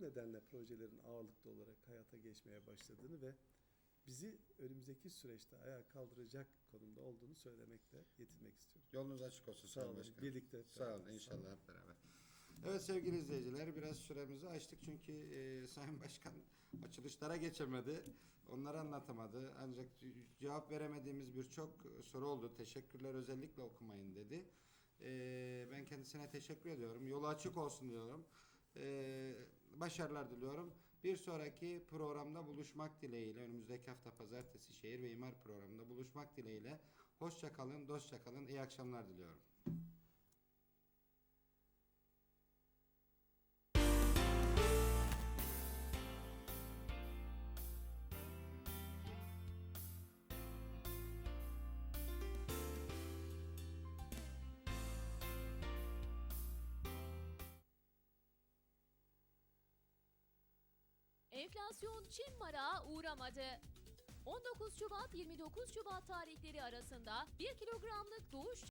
bu nedenle projelerin ağırlıklı olarak hayata geçmeye başladığını ve bizi önümüzdeki süreçte ayağa kaldıracak konumda olduğunu söylemekle yetinmek istiyorum. Yolunuz açık olsun Sağ olun. Başkanım. Birlikte Sağ olun inşallah Sağ olun. hep beraber. Evet sevgili izleyiciler biraz süremizi açtık çünkü e, Sayın Başkan açılışlara geçemedi. Onları anlatamadı. Ancak cevap veremediğimiz birçok soru oldu. Teşekkürler özellikle okumayın dedi. E, ben kendisine teşekkür ediyorum. Yolu açık olsun diyorum. E, başarılar diliyorum. Bir sonraki programda buluşmak dileğiyle önümüzdeki hafta pazartesi şehir ve imar programında buluşmak dileğiyle hoşça kalın, dostça kalın. İyi akşamlar diliyorum. Enflasyon Çin marağa uğramadı. 19 Şubat 29 Şubat tarihleri arasında 1 kilogramlık doğuş